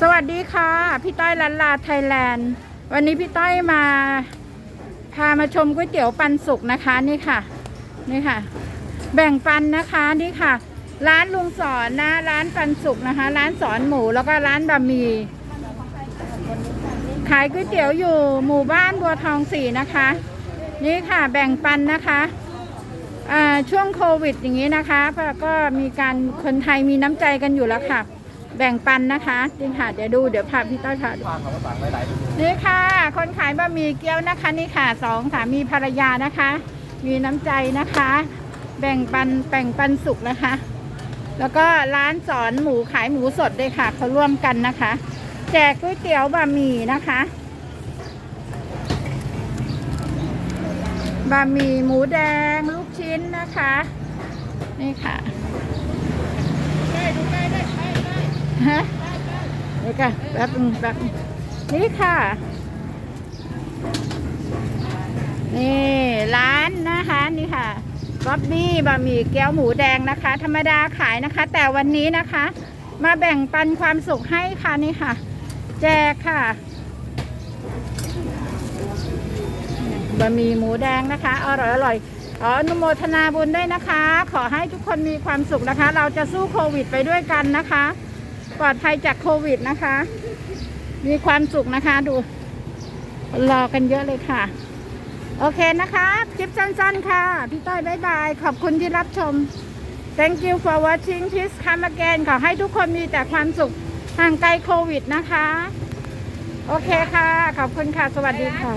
สวัสดีค่ะ พี่ต้อยลันลาไทยแลนด์ วันนี้พี่ต้อยมา พามาชมก๋วยเตี๋ยวปันสุกนะคะนี่ค่ะ นี่ค่ะ แบ่งปันนะคะนี่ค่ะ ร้านลุงสอนนะ ร้านปันสุกนะคะ ร้านสอนหมูแล้วก็ร้านบะหมี่ขายก๋วยเตี๋ยวอยู่หมู่บ้านบัวทองสี่นะคะ นี่ค่ะแบ่งปันนะคะช่วงโควิดอย่างนี้นะคะก็มีการคนไทยมีน้ำใจกันอยู่แล้วค่ะ แบ่งปันนะคะนี่ค่ะเดี๋ยวดูเดี๋ยวพาพี่ต้อยพาดูนี่ค่ะ คนขายบะหมี่เกี๊ยวนะคะ นี่ค่ะสองสามีภรรยานะคะ มีน้ำใจนะคะ แบ่งปันแบ่งปันสุขนะคะ แล้วก็ร้านสอนหมูขายหมูสดด้วยค่ะเขาร่วมกันนะคะ แจกก๋วยเตี๋ยวบะหมี่นะคะบะหมี่หมูแดงลูกชิ้นนะคะ นี่ค่ะ ฮะนี่ค่ะแป๊บนึงแป๊บนึงนี่ค่ะ นี่ร้านนะคะนี่ค่ะบ๊อบบี้บะหมี่เกี๊ยวหมูแดงนะคะ ธรรมดาขายนะคะ แต่วันนี้นะคะ มาแบ่งปันความสุขให้ค่ะนี่ค่ะ แจกค่ะบะหมี่หมูแดงนะคะ อร่อยอร่อยขออนุโมทนาบุญด้วยนะคะ ขอให้ทุกคนมีความสุขนะคะ เราจะสู้โควิดไปด้วยกันนะคะ ปลอดภัยจากโควิดนะคะ มีความสุขนะคะดู รอกันเยอะเลยค่ะ โอเคนะคะคลิปสั้นๆค่ะ พี่ต้อยบายบาย ขอบคุณที่รับชม thank you for watching please come again ขอให้ทุกคนมีแต่ความสุขห่างไกลโควิดนะคะ โอเคค่ะ ขอบคุณค่ะ สวัสดีค่ะ